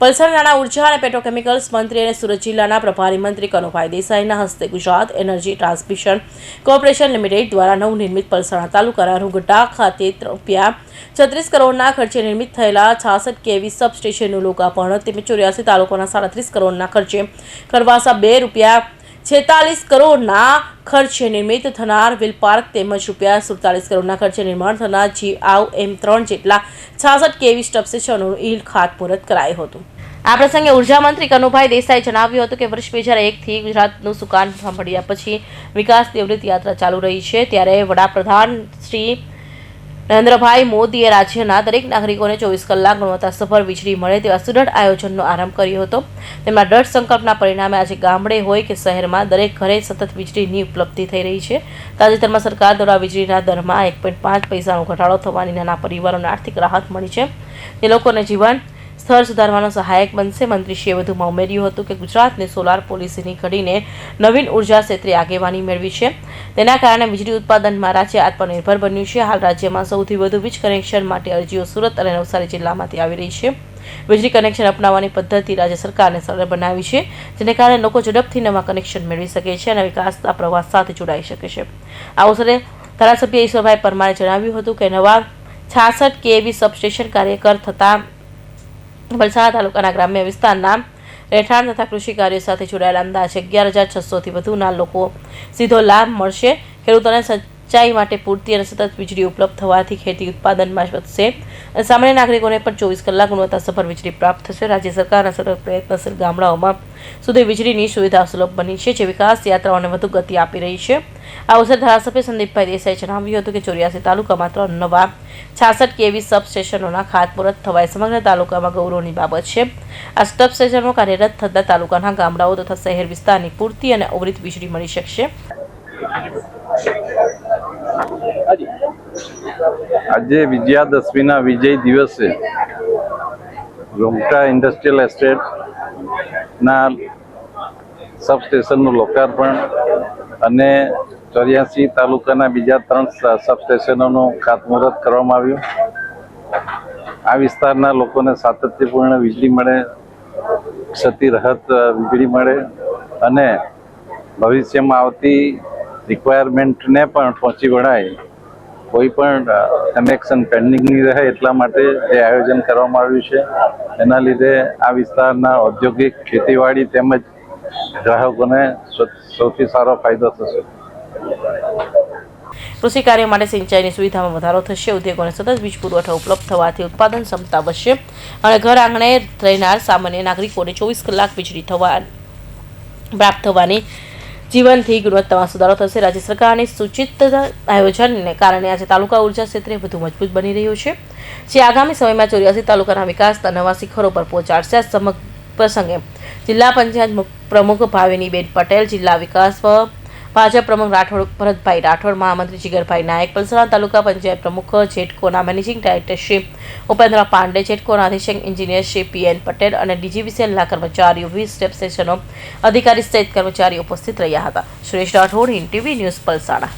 પલસાડ નાણાં ઊર્જા અને પેટ્રોકેમિકલ્સ મંત્રી અને સુરત જિલ્લાના પ્રભારી મંત્રી કનુભાઈ દેસાઈના હસ્તે Gujarat energy transmission corporation limited દ્વારા નવનિર્મિત પલસાણા તાલુકાના રૂગટા ખાતે રૂપિયા છત્રીસ કરોડના ખર્ચે નિર્મિત થયેલા છાસઠ કેવી સબસ્ટેશનનું લોકાર્પણ. તેમજ ચોર્યાસી તાલુકાના સાડત્રીસ કરોડના ખર્ચે કરવાસા બે રૂપિયા છેતાલીસ કરોડના ખર્ચે નિર્મિત થનાર વિલ પાર્ક તેમજ રૂપિયા સુડતાલીસ કરોડના ખર્ચે નિર્માણ થનાર જી આવ એમ ત્રણ જેટલા છાસઠ કેવી સબસ્ટેશનોનું ઈલ ખાતમુહૂર્ત કરાયું હતું. આ પ્રસંગે ઊર્જા મંત્રી કનુભાઈ દેસાઈ જણાવ્યું હતું કે વર્ષ બે હજાર એકથી ગુજરાતનું સુકાન સાંભળ્યા પછી વિકાસ અવૃત યાત્રા ચાલુ રહી છે. ત્યારે વડાપ્રધાન શ્રી નરેન્દ્રભાઈ મોદીએ રાજ્યના દરેક નાગરિકોને ચોવીસ કલાક ગુણવત્તાસભર વીજળી મળે તેવા સુદઢ આયોજનનો આરંભ કર્યો હતો. તેમના દ્રઢ સંકલ્પના પરિણામે આજે ગામડે હોય કે શહેરમાં દરેક ઘરે સતત વીજળીની ઉપલબ્ધિ થઈ રહી છે. તાજેતરમાં સરકાર દ્વારા વીજળીના દરમાં એક પોઈન્ટ પાંચ પૈસાનો ઘટાડો થવાની નાના પરિવારોને આર્થિક રાહત મળી છે. તે લોકોને જીવન સ્તર સુધારવાનો સહાયક બનશે. મંત્રીશ્રીએ વધુમાં ઉમેર્યું હતું કે ગુજરાતને સોલાર પોલિસીની ઘડીને નવીન ઊર્જા ક્ષેત્રે આગેવાની મેળવી છે. તેના કારણે વીજળી ઉત્પાદનમાં રાજ્ય આત્મનિર્ભર બન્યું છે. હાલ રાજ્યમાં સૌથી વધુ વીજ કનેક્શન માટે અરજીઓ સુરત અને નવસારી જિલ્લામાંથી આવી રહી છે. વીજળી કનેક્શન અપનાવવાની પદ્ધતિ રાજ્ય સરકારને સરળ બનાવી છે, જેને કારણે લોકો ઝડપથી નવા કનેક્શન મેળવી શકે છે અને વિકાસના પ્રવાસ સાથે જોડાઈ શકે છે. આ અવસરે ધારાસભ્ય ઈશ્વરભાઈ પરમારે જણાવ્યું હતું કે નવા છાસઠ કેવી સબસ્ટેશન કાર્યકર થતાં વલસાડ તાલુકાના ગ્રામ્ય વિસ્તારના રહેઠાણ તથા કૃષિ કાર્યો સાથે જોડાયેલા અંદાજે અગિયાર હજાર છસોથી વધુના લોકો સીધો લાભ મળશે. ખેડૂતોને સિંચાઈ માટે પૂરતી અને સતત વીજળી ઉપલબ્ધ થવાથી ખેતી ઉત્પાદનમાં વધશે. સામાન્ય નાગરિકોને પણ ચોવીસ કલાક ગુણવત્તાસભર વીજળી પ્રાપ્ત થશે. રાજ્ય સરકારના સતત પ્રયત્નશીલ ગામડાઓમાં સુધી વીજળીની સુવિધા સુલભ બની છે, જે વિકાસ યાત્રાઓને વધુ ગતિ આપી રહી છે. આ અવસરે ધારાસભ્ય સંદીપભાઈ દેસાઈએ જણાવ્યું હતું કે ચોર્યાસી તાલુકામાં ત્રણ નવા છાસઠ કેવી સબસ્ટેશનોના ખાતમુહૂર્ત થવાય. સમગ્ર તાલુકામાં ગૌરવની બાબત છે. આ સબસ્ટેશનો કાર્યરત થતાં તાલુકાના ગામડાઓ તથા શહેર વિસ્તારની પૂરતી અને અવરિત વીજળી મળી શકશે. આજે વિજયાદશમીના વિજય દિવસે રોમટા ઇન્ડસ્ટ્રીયલ એસ્ટેટના સબસ્ટેશનનું લોકાર્પણ અને ચોર્યાસી તાલુકાના બીજા ત્રણ સબસ્ટેશનોનું ખાતમુહૂર્ત કરવામાં આવ્યું. આ વિસ્તારના લોકોને સાતત્યપૂર્ણ વીજળી મળે ક્ષતિ રહત વીજળી મળે અને ભવિષ્યમાં આવતી રિક્વાયરમેન્ટને પણ પહોંચી વળાય. કોઈ પણ કનેક્શન પેન્ડિંગ નહીં રહે એટલા માટે જે આયોજન કરવામાં આવ્યું છે, એના લીધે આ વિસ્તારના ઔદ્યોગિક ખેતીવાડી તેમજ ગ્રાહકોને સૌથી સારો ફાયદો થશે. કૃષિ કાર્ય માટે સિંચાઈની સુવિધામાં વધારો થશે, ઉદ્યોગોને સતત વીજ પુરવઠો ઉપલબ્ધ થવાથી ઉત્પાદન ક્ષમતા વધશે અને ઘર આંગણે રહેનાર સામાન્ય નાગરિકોને ચોવીસ કલાક વીજળી થવા, પ્રાપ્ત થવાની જીવનથી ગુણવત્તામાં સુધારો થશે. રાજ્ય સરકારની સૂચિત આયોજનને કારણે આજે તાલુકા ઊર્જા ક્ષેત્રે વધુ મજબૂત બની રહ્યું છે. જે આગામી સમયમાં ચોર્યાસી તાલુકાના વિકાસના નવા શિખરો પર પહોંચાડશે. આ સમગ્ર પ્રસંગે જિલ્લા પંચાયત મુખ- પ્રમુખ ભાવિનીબેન પટેલ જિલ્લા વિકાસ ભાજપ પ્રમુખ રાઠોડ, ભરતભાઈ રાઠોડ મહામંત્રી જીગરભાઈ નાયક, પલસાણા તાલુકા પંચાયત પ્રમુખ જેટકોના મેનેજિંગ ડાયરેક્ટર શ્રી ઉપેન્દ્ર પાંડે, જેટકોના અધિક્ષક એન્જિનિયર શ્રી પીએન પટેલ અને ડીજીવીસીએલના કર્મચારીઓ, વીસ સ્ટેપ સ્ટેશનો અધિકારી સહિત કર્મચારીઓ ઉપસ્થિત રહ્યા હતા. Suresh Rathod, Hind TV news, Palsana.